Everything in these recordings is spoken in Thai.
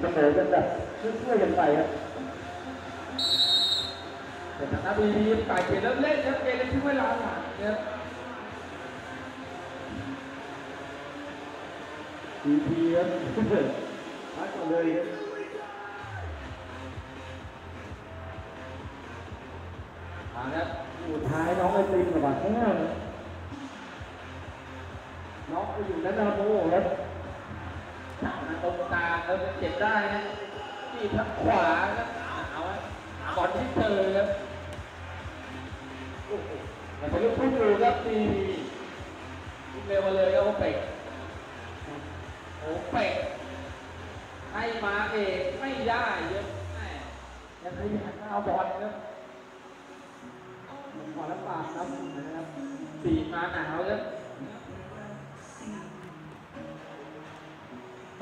เสมอกันแบบช่วยๆกันไปครับแต่ทางนาบีฝ่ายเกมเริ่มเล่นครับเกมเล่นที่เวลาหลังเนี่ยทีทีครับพักก่อนเลยครับมาครับสุดท้ายน้องไอติมกับบัตรข้างหน้าน้องไปอยู่ด้านหน้าโม่ครับ ตรงกลางแล้วเก็บได้นะที่ทางขวาครับเอาก่อนที่เจอครับโอ้โหแต่เป็นลูกพุ่งอยู่ครับดีวิ่งเร็วมาเลยครับโอเป็กโอเป็กให้มาเองไม่ได้เยอะแม่ยังขยันเอาบอลครับขอรับปากครับนะครับสีมาหนาวครับ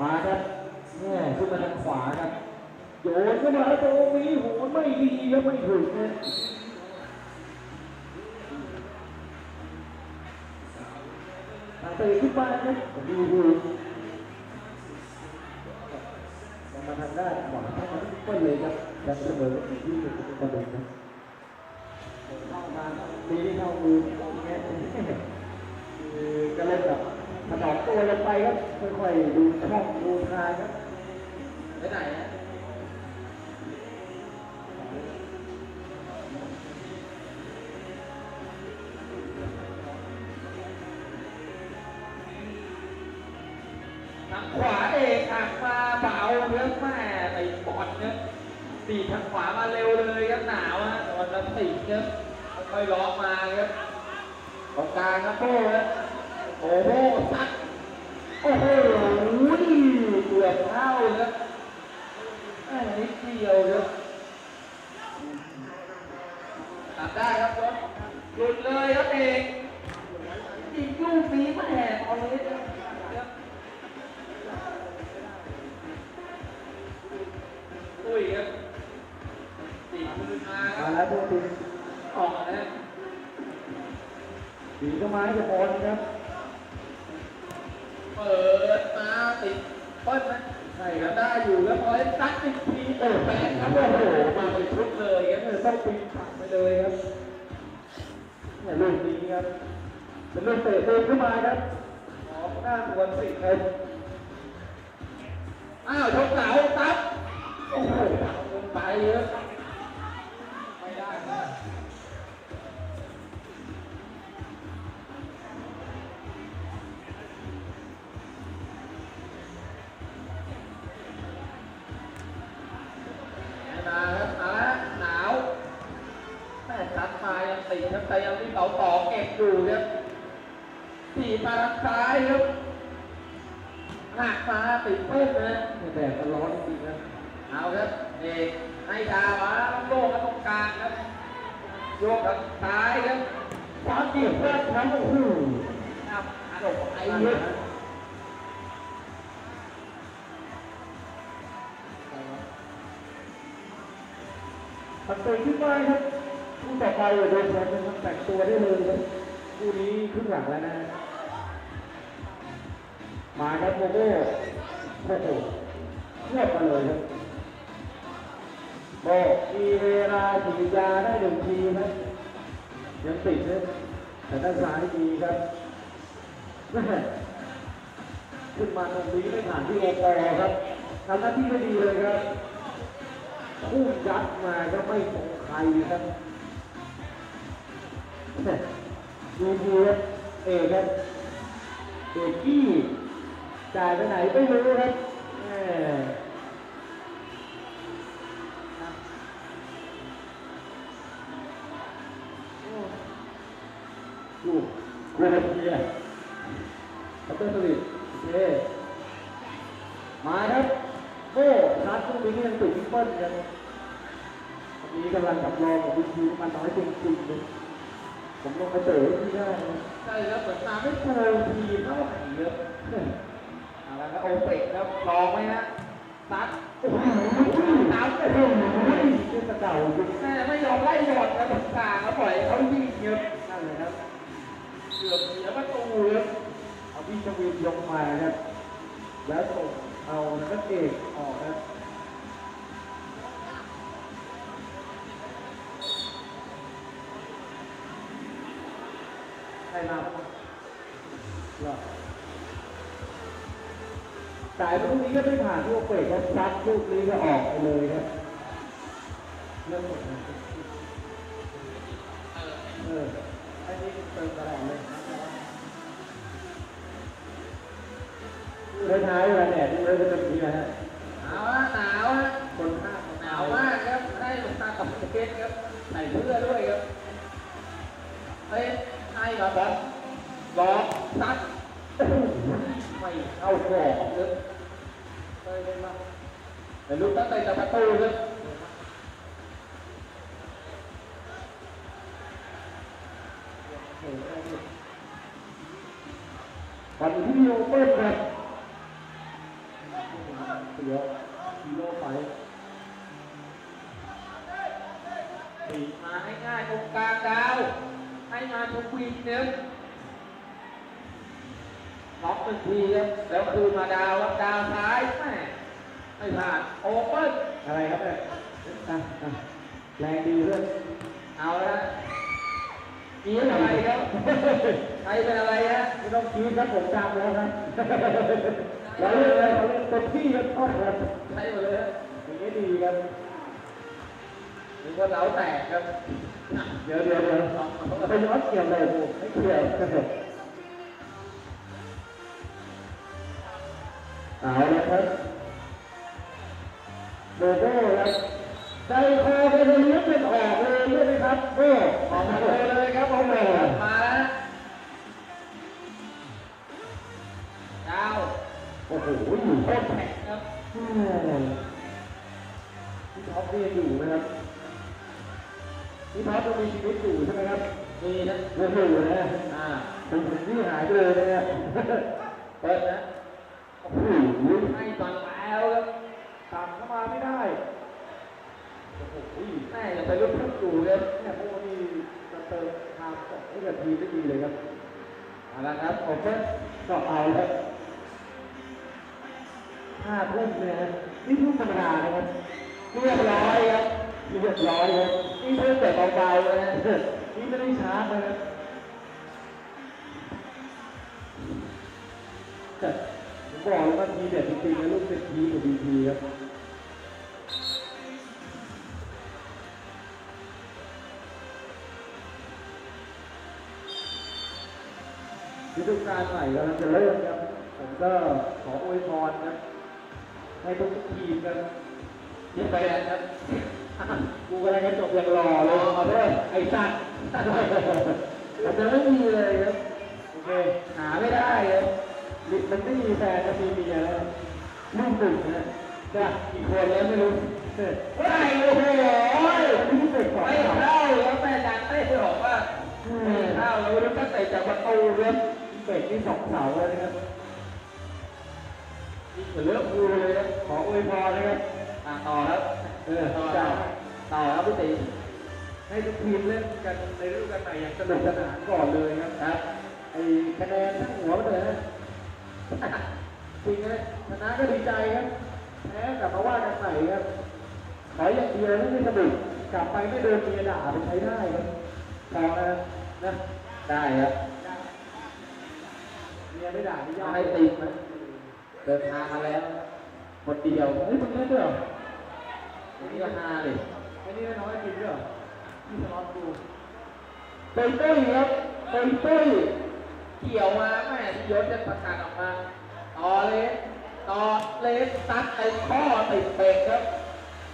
มาครับเนี่ยขึ้นมาทางขวาครับโยนเข้ามาตรงนี้โหไม่ดีครับไม่ถึงนะตาเตะขึ้นมาครับดูดูมาทางด้านขวาเข้ามาที่เปิ้ลเลยครับยังเสมออยู่ที่ประเด็นนะเข้ามาดีที่เข้ามือแง่คือก็เล่นแบบ ถนอมตัวลงไปครับค่อยๆดูช่องดูทางครับไปไหนฮะทางขวาเอกหักมาเบาเนื้อแม่ไปบอลเนี่ยตีทางขวามาเร็วเลยครับหนาวฮะตอนนั้นตีครับค่อยๆล็อกมาครับตรงกลางครับโบ้ครับโอ้โหซัดโอ้โหเกือบเข้าครับแม่นิดเดียวครับตัดได้ครับรถหลุดเลยครับเอกยิงลูกนี้แม่เอาเลยครับอุ้ยครับตีมือมาคมารับแล้วตัวติดออกนะดีเข้ามาให้จะบอลครับ เปิดมาติดเปิ้ลนะใช่ครับได้อยู่แล้วพอให้ซัดอีกทีเปิดแปดครับโอ้โหมาเป็นชุดเลยครับเออต้องปีนผักไปเลยครับเนี่ยลูกนี้ครับเป็นลูกเตะเดินเข้ามาครับออกหน้าบวนสิครับอ้าวชกเหนาตับโอ้โหลงไปเยอ สี่มาทางซ้ายครับหักมาติดเพิ่มนะเนี่ยแดดมันร้อนจริงๆนะเอาครับเอกให้ดาวมาโยกกันตรงกลางครับโยกทางซ้ายครับความดีเพื่อนทั้งโอ้โหเอาอัดออกไปไอ้เยเยอะอะมันเตะขึ้นมาครับคู่ต่อไปโดนแทนมันแต่งตัวได้เลยครับคู่นี้ครึ่งหลังแล้วนะ มาครับโมโม่โอ้โหเทียบกันเลยครับบอกมีเวลาฉีดยาได้หนึ่งทีครับยังติดนะแต่ด้านซ้ายดีครับขึ้นมาตรงนี้ไม่ผ่านที่โอปอครับทำหน้าที่ได้ดีเลยครับคู่ยัดมาก็ไม่ตรงใครครับดูดูครับเอกครับเอกกี้ จ่ายไปไหนไม่รู้ครับแม่ดูโคลอมเบียคัตเตอร์สวิตโอเคมาครับโอ้ชาร์จตรงนี้ยังติดพิเปิ้ลกันวันนี้กำลังกับรองของวิธีมันน้อยจริงๆเลยผมลงไปเตะที่ได้ใช่ครับเหมือนมาไม่โกงทีเท่าไหร่ครับเอะ ครับโอเปกครับลองไหมฮะซัดโอ้โหน้ำโอ้โหขึ้นกระเต่าจริแม่ไม่ยอมไล่หยดครับตรงกลางแล้วปล่อยเขายิงเยอะนั่นเลยครับเกือบเสียประตูครับเอาพี่ชวินลงมาครับแล้วส่งเอานักเอกออกนะใครมาบ้างเหรอ สายลูกนี้ก็ไม่ผ่านลูกเปิดก็ซัดลูกนี้ก็ออกไปเลยครับเริ่มหมดนะ เคยเล่นบ้างแต่ลูกตั้งแต่ประตูครับวันที่โอเปิลครับเสียฮีโร่ไฟปีมาง่ายตรงกลางดาว ให้มาทุกวีนึงล็อกหนึ่งทีครับแล้วคืนมาดาวดาวซ้าย แม่ไม่ผ่านโอเปิ้ลอะไรครับเนี่ยอะอะแรงดีเพื่อนเอาละมีอะไรครับใครเป็นอะไรฮะไม่ต้องคิดครับผมจำแล้วครับเราเล่นเลยเราเล่นเต็มที่ครับชอบครับใช่หมดเลยฮะอย่างนี้ดีครับหรือว่าเราแตกครับเดี๋ยวเดี๋ยวเดี๋ยวไปย้อนเกี่ยวเลยกูไม่เกี่ยวเอาละครับ โบโบ้ครับใจคอไปเลยเลี้ยงเป็นออกเลยใช่ไหมครับโอ้ออกมาเลยเลยครับผมเลยมาแล้วดาวโอ้โหโคตรแข็งครับพี่ท็อปนี่ยังอยู่นะครับพี่ท็อปยังมีชีวิตอยู่ใช่ไหมครับมีนะยังอยู่นะอ่าผมถึงที่หายไปเลยนะเนี่ยเปิดนะโอ้โห ให้ตอนแล้วครับ ตามเข้ามาไม่ได้โอ้โห แม่จะไปลุกขึ้นอยู่เลยเนี่ยพวกนี้จะเติมทางสองให้กับทีได้ดีเลยครับเอาละครับโอเคก็เอาแล้วห้าทุ่มเนี่ยนะนี่ทุ่มธรรมดานะครับเรียบร้อยครับเรียบร้อยครับนี่เพิ่งแต่เบาๆเลยนะนี่ไม่ได้ช้าเลยนะแต่ผมบอกเลยว่าทีเด็ดจริงๆนะลูกเป็นทีกับบีทีครับ ดูกาลใหม่กำลังจะเริ่มครับผมก็ขออวยพรครับให้ทุกทีมครับนี่ไปแล้วครับกูกำลังจะจบอย่างหล่อเลยขอโทษไอ้สัตว์ผมจะไม่มีเลยครับโอเคหาไม่ได้ครับมันไม่มีแฟนจะมีเมียแล้วลูกหนึ่งนะจ้ะกี่คนแล้วไม่รู้เฮ้ยไม่โอ้โหที่เป็นของไม่เขาเข้าแล้วแม่ดังเต้บอกว่าไม่เข้าแล้วรู้ตั้งแต่จากประตูครับ เป็ดนี่สองเสาแล้วนะครับนี่เหมือนเลือกครูเลยครับขออวยพรนะครับอะต่อครับเออต่อจ้าต่อครับพี่ตีให้ทุกทีมเล่นกันในฤดูกาลใหม่อย่างสนุกสนานก่อนเลยครับครับไอ้คะแนนทั้งหัวไปเลยนะจริงนะชนะก็ดีใจครับแพ้กลับมาว่ากันใหม่ครับขออย่างเดียวให้ไม่สนุกกลับไปไม่โดนเมียด่าไปใช้ได้ครับพอนะนะได้ครับ เมียไม่ด่าไม่ยอมให้ติดนะเดินทางมาแล้วคนเดียวเฮ้ยมึงเล่นด้วยเหรอนี่ก็ฮาเลยไอ้นี่น้อยกินด้วยเหรอที่สล็อตกูเตยตุ้ยครับเตยตุ้ยเกี่ยวมาแม่ที่ยศจะประกาศออกมาต่อเลยต่อเลยซัดไอ้ข้อติดเบรกครับ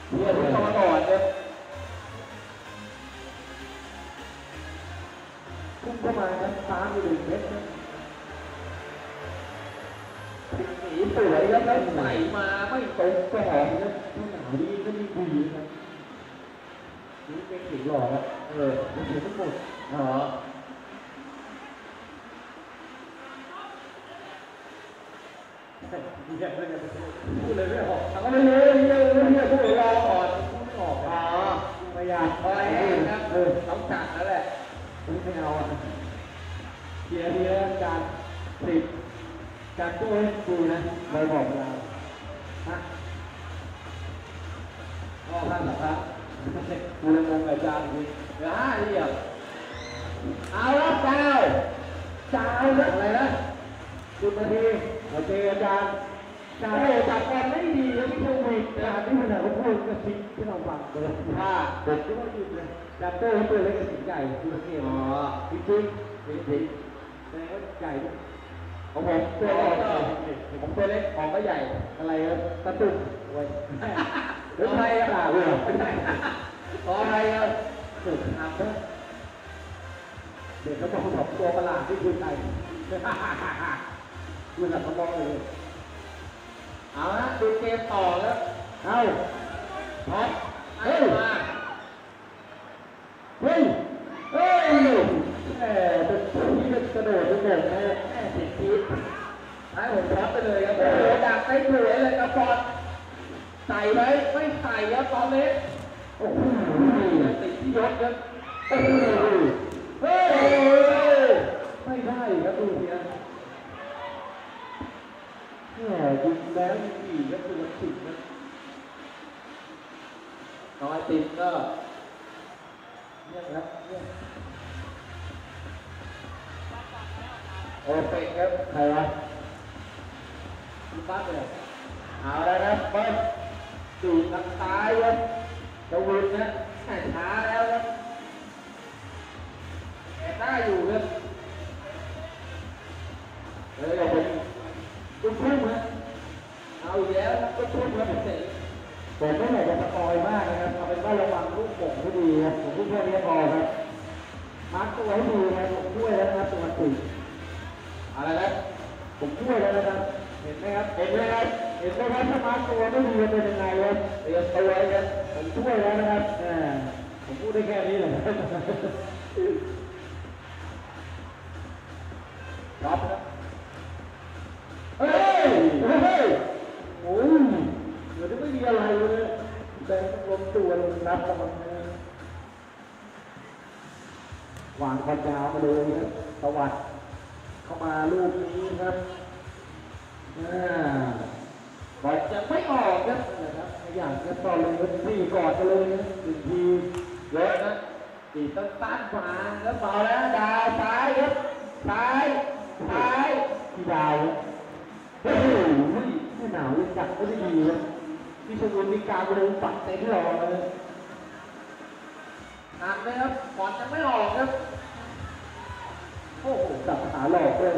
เพื่อนที่มาก่อนครับพุ่งเข้ามาครับฟ้ามีหนึ่งเม็ดนะหนี สวยครับแล้วใส่มาไม่ตรงกรอบนะผู้หนาวดีก็มีคุยนะครับนี่เป็นขิงหล่อครับเออมันสีทั้งหมดอ๋อเนี่ยไม่ได้พูดเลยไม่ออกทำก็ไม่รู้เรื่องเรื่องเรื่องพวกเรารอก่อนพูดไม่ออกอ๋อพยายามพอแล้วครับเออต้องจัดแล้วแหละไม่เอาอะเทียเทียร์การ ติดการตู้ให้กูนะเราบอกเวลาฮะพ่อท่านเหรอครับกูเลยงงกับอาจารย์จริงเหลือห้าเหลี่ยมเอาละเจ้าเจ้าแล้วอะไรนะสิบนาทีโอเคอาจารย์อาจารย์โอ้จัดการไม่ดีแล้วพี่โควิดอาจารย์ที่ขนาดเขาพูดกระซิบที่เราฟังเลยห้าผมคิดว่าหยุดเลยอาจารย์โต้เขาตัวเล็กกับสิงใหญ่คือเกมอ๋อจริงจริงจริงจริงแต่ว่าใหญ่ด้วย ของผมตัวเล็กผมตัวเล็กของก็ใหญ่ อะไรครับตะตุ่มไว้หรือใครอะเออไม่ใช่ขออะไรครับสุดอับนะเด็กเขาบอกสองตัวประหลาดที่คือใครคือหลับเขามองเลยเอาละดูเกมต่อแล้ว เอ้าท็อปเฮ้ให้ยมาเฮ้ยเฮ้ยแหมเป็นที่เป็นกระโดดเป็นแบบนี้แม่สิบที ให้ผมท็อปไปเลยครับโอ้โหดักได้สวยเลยครับบอลใส่ไหมไม่ใส่ครับตอนนี้โอ้โหติดที่ยศครับโอ้โหเฮ้ยไม่ได้ครับดูสินะแหมยิงแล้วยิงอีกก็คือมันติดนะน้อยติดก็เนี่ยครับเนี่ยโอเปกครับใครวะ ดูปั๊บเลยเอาแล้วครับเบิ้ลดูดทางซ้ายครับจะวินนะแข่ช้าแล้วครับแต่ได้อยู่ครับเฮ้ยเราเป็นลูกทุ่งนะเอาอีกแล้วก็ทุ่มครับเสร็จผมไม่อยากจะสปอยมากนะครับเอาเป็นว่าระวังลูกโป่งให้ดีครับผมพูดแค่นี้พอครับมาร์คตัวให้ดีนะผมช่วยแล้วนะครับตัวมันติดอะไรนะผมช่วยแล้วนะครับ เห็นไหมครับ เห็นไหมครับ เห็นไหมครับถ้ามาร์คตัวไม่ดีจะเป็นยังไงครับเตรียมตัวครับผมช่วยแล้วนะครับอ่าผมพูดได้แค่นี้แหละครับรับครับเฮ้ย เฮ้ย โอ้ยเดี๋ยวจะไม่มีอะไรเลยแต่รวมตัวลงนับกับมันนะวางความยาวมาเลยครับสวัสดเข้ามาลูกนี้ครับอ่า บอลจะไม่ออกครับนะครับอยากจะต่อเลยครับสี่ก่อนกันเลยนะหนึ่งทีเยอะนะตีต้นต้านขวาแล้วเปล่าแล้วดาวซ้ายครับซ้ายซ้ายที่ดาวเฮ้ยไม่หนาวเลยจัดไม่ได้ดีครับที่ชมรมมีการไปเลยปัดเต็นท์รอเลยหักเลยครับบอลจะไม่ออกครับโอ้โหจับขาหลอกเลย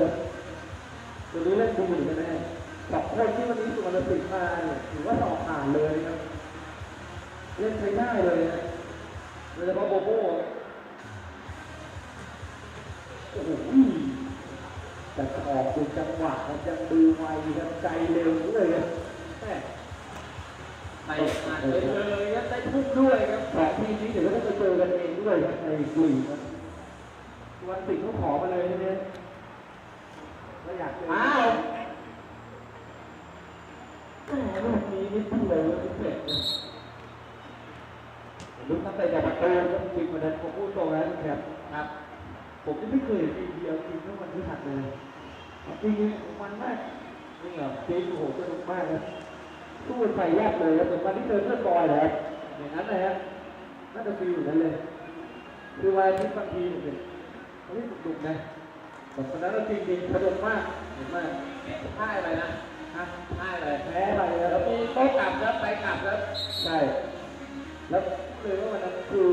ตัวนี้เล่นดูเหมือนกันแน่สองคนที่วันนี้สุวรรณสิงห์มาเนี่ยถือว่าสอบผ่านเลยครับเล่นใช้ได้เลยนะโดยเฉพาะโบโบโอ้โหแต่ออกเป็นจังหวะครับยังดูไวครับใจเร็วด้วยครับแม่ใส่หันเลยเลยครับได้ทุบด้วยครับสองทีมนี้เดี๋ยวก็จะไปเจอกันเองด้วยครับในกลุ่มครับวันสิงห์เขาขอมาเลยเนี่ยแล้ว อ้าวแหมลูกนี้นี่พูดเลยว่าพิเศษเลยลุ้นตั้งแต่จากประตูครับจริงวันนั้นผมพูดตรงนั้นครับครับผมยังไม่เคยเห็นทีเดียวทีมเมื่อวันพฤหัสเลยจริงมันมากนี่เหรอจริงโอ้โหสนุกมากนะสู้ไปแยกเลยครับเหมือนวันที่เจอเพื่อนบอยแหละอย่างนั้นเลยฮะน่าจะฟีลอยู่นั้นเลยคือวันที่บางทีเนี่ยเขาไม่สนุกนะ แต่วันนั้นเราจริงๆสนุกมากเห็นไหมท่ายอะไรนะฮะท่ายอะไรแพ้ไปแล้วแล้วมีโต๊ะกลับแล้วไปกลับแล้วใช่แล้วเลยว่าวันนั้นคือ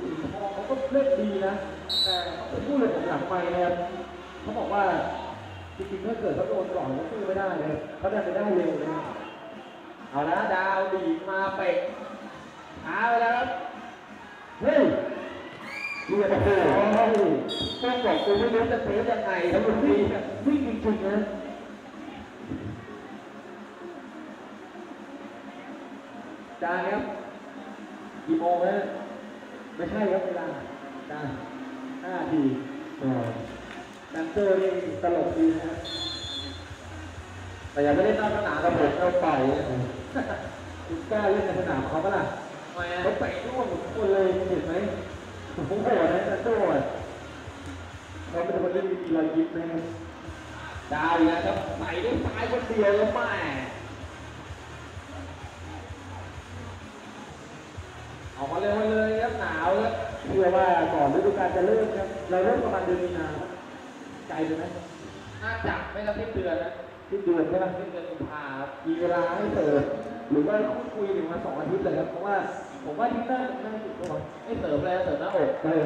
สีทองเขาก็เล่นดีนะ แต่เขาไปพูดเลยผมหลังไปนะครับเขาบอกว่าจริงๆถ้าเกิดเขาโดนก่อนเขาสู้ไม่ได้เลยเขาดันไปได้เร็วเลยนะเอาละดาวดีดมาเปกช้าไปแล้วครับเฮ้ย เรียกโอ้โหต้องบอกกูไม่รู้จะเซฟยังไงแล้วมันวิ่งวิ่งจริงๆนะจานครับกี่โมงฮะไม่ใช่ครับเวลาจานห้าทีอ๋อดันเซอร์นี่ตลกดีนะแต่อยังไม่ได้นอกสนามกับผมเข้าไปนะคุณกล้าเล่นในสนามเขาปะล่ะเขาเตะร่วงหมดทุกคนเลยเห็นไหม ผมโหดนะแต่โจ้เราเป็นคนที่มีรอยยิ้มนะได้วแล้วครับใส่ด้วยซ้ายคนเดียวแล้วแม่ออกมาเร็วเลยครับหนาวแล้วเชื่อว่าก่อนฤดูกาลจะเริ่มครับเราเริ่มประมาณเดือนมีนาไกลเลยหมน่าจับไม่รับที่เดือนนะที่เดือนใช่ไหมที่เดือนพามีเวลาให้เติม หรือว่าพูดคุยถึงมาสองอาทิตย์เลยครับเพราะว่าผมว่าที่น่าน่าจุดก่อนไม่เสริมเลยเสริมหน้าอกเออ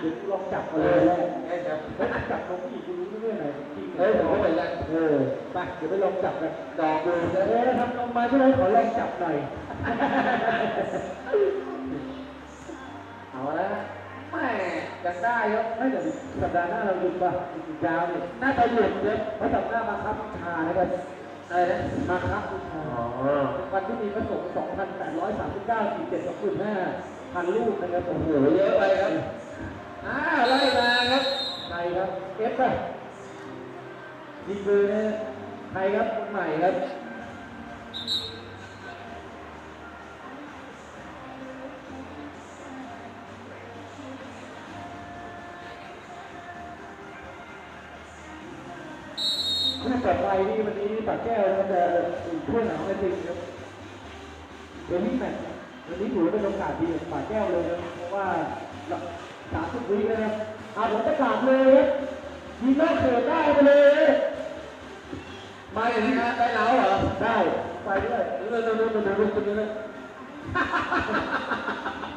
เดี๋ยวกูลองจับมาเลยแรกไอ้ครับเฮ้ยจับนมผู้หญิงกูรู้เรื่องไหนจริงเฮ้ยผมก็เหมือนกันเออไปเดี๋ยวไปลองจับกันดอกดูเดี๋ยวเอ๊ะทำนมมาใช่ไหมขอลองจับหน่อยเอาละแม่ยังได้ครับไม่แต่สัปดาห์หน้าเราหยุดป่ะหยุดยาวเนี่ยน่าจะหยุดเลยเพราะสัปดาห์มาครับบูชานะครับอะ ไรนะมาครับบูชาวันที่มีพระสงฆ์2,839 47,5พันลูกนะครับโอ้โหโหเยอะไปครับอ้าวไล่มาครับใครครับเอฟป่ะยิงเบอร์นะใครครับคนใหม่ครับคู่ต่อไปนี่วันนี้ ปากแก้วนะครับจะช่วยหนาวไม่จริงครับเดลิแมตช์วันนี้ถือว่าเป็นโอกาสดีของปากแก้วเลยนะเพราะว่าสามสิบวินะครับอาผมประกาศเลยครับยิงนอกเขตได้ไปเลยมาอย่างนี้นะได้แล้วเหรอได้ไปด้วยเรื่อยๆเรื่อยๆเรื่อยๆเรื่อยๆเรื่อย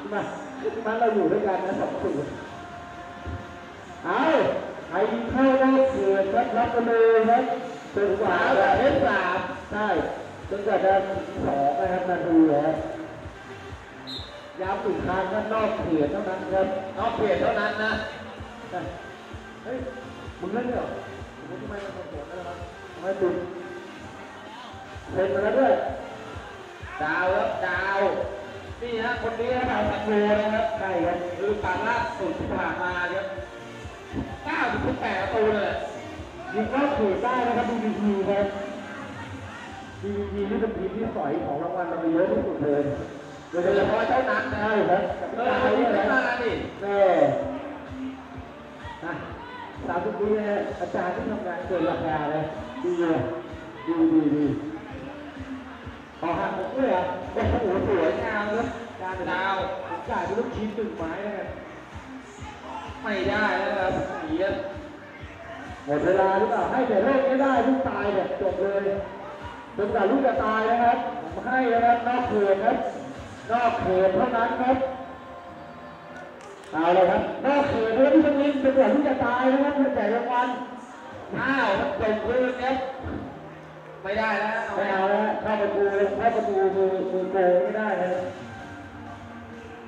ๆมาที่มันเราอยู่ด้วยกันนะสองสูตรเอาใครเข้ารอบเขตครับรับไปเลยครับ จนกว่าสามจะเอสสามใช่จนกว่าจะสองนะครับนาทีแล้วย้ำอีกครั้งครับนอกเขตเท่านั้นครับนอกเขตเท่านั้นนะเฮ้ยมึงเล่นเหรอมึงทำไมมันโหดได้แล้วทำไมตุนเซ็นมาแล้วด้วยดาวครับดาวนี่ฮะคนนี้ดาวสันโวนะครับใช่ครับคือการล่าสุดที่ผ่านมาครับ9ถึง18ประตูเลย ยิงนอกเขตได้นะครับ BBP ครับ BBP นี่เป็นทีมที่สอยของรางวัลเราไปเยอะที่สุดเลยโดยโดยเฉเฉพาะพาะเจ้านัทนะใช่ครับกับเอพี่อตายคนนี้เนี่ยขึ้นนะมาดิแม่นะสามสิบปีเนี่ยอาจารย์ที่ทำงานเกินราคาเลยดีเลยดีดีดีขอหักผมด้วยเหรอะโอ้โหสวยงามครับการดาวผมจ่ายเป็นลูกชิ้นตึงไม้แล้วกันไม่ได้แล้วครับหนีครับ หมดเวลาหรือเปล่าให้แต่เลิกไม่ได้ลูกตายเนี่ยจบเลยจนกว่าลูกจะตายนะครับผมให้นะครับนอกเขตครับนอกเขตเท่านั้นครับเอาเลยครับนอกเขตเลยที่ตรงนี้จนกว่าลูกจะตายนะครับเพื่อแจกรางวัลอ้าวจบคืนครับไม่ได้แล้วเอาไม่ไม่เอาเอาแล้วเข้าประตูเข้าประตูมือมือโกงไม่ได้นะ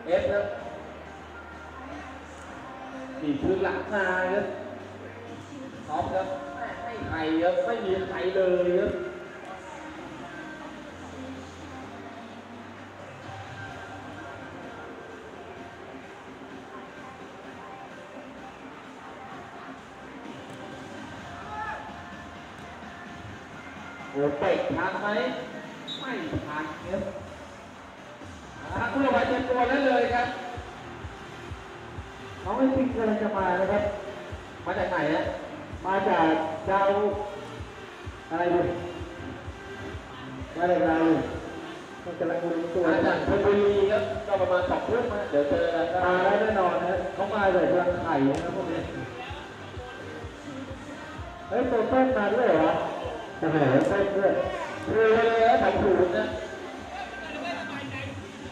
เอฟครับนี่คือหลังมาครับ ท็อปครับไม่ใครครับไม่มีใครเลยครับโอ้เตะทันไหมไม่ทันครับอ่าผู้ระบายเต็มตัวได้เลยครับน้องไอ้ติ๊กกำลังจะมานะครับ มาจากไหนฮะ มาจากดาวอะไรดูมาจากดาวมันกำลังลงตัวมาจากชลบุรีครับก็ประมาณสองทุ่มนะเดี๋ยวเจอกันครับมาแล้วแน่นอนนะเขามาจากพลังไข่นะพวกนี้เฮ้ยตัวเต้นมาด้วยเหรอโอ้โหเต้นด้วยคือเลยครับผมถูกนะ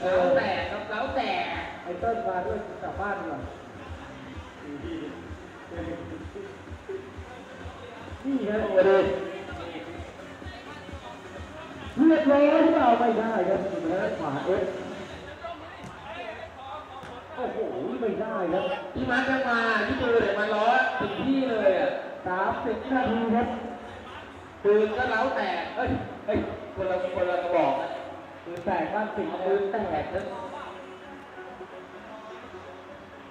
เออแต่ครับแล้วแต่ไอ้เต้นมาด้วยกลับบ้านดีกว่า นี่ไงประเดนเรียบร้อยหรือเปล่าไม่ได้ครับนี่นะขวาเอฟโอ้โหไม่ได้ครับพี่มาร์คจะมาที่ดูเลยมาล้อถึงที่เลยอะสามสิบนาทีครับปืนก็แล้วแต่เอ้ยเอ้ยคนละคนละกระบอกนะคือแตกบ้านสิงปืนแตแตกกนะ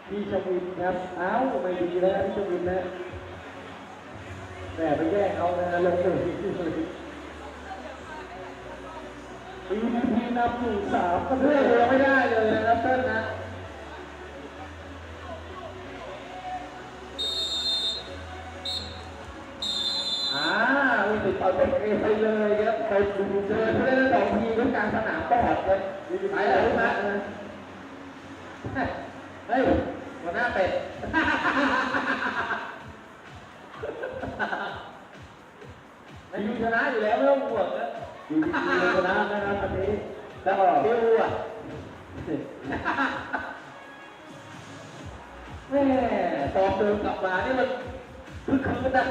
พี่ชวินครับ เอ้าไม่ดีแล้วพี่ชวินนะ แต่ไปแย่งเขานะลงหนึ่งปีนี้พีนำอยู่งสามประเพื่อเรือไม่ได้เลยนะครับเต้นนะอ่าวิสิตเอาเป็นเอไปเลยครับไปดูเจอเพื่อนสองทีมด้วยกางสนามปอดเลยไปเลยพี่มาร์คเฮ้ยหัวหน้าเป็ด นะอยู่แล้วไม่ต้องห่วงนะดีดีชนะนะครับวันนี้แล้วก็ดิวอะแม่ตอนเดินกลับมานี่มันคือคืนนะ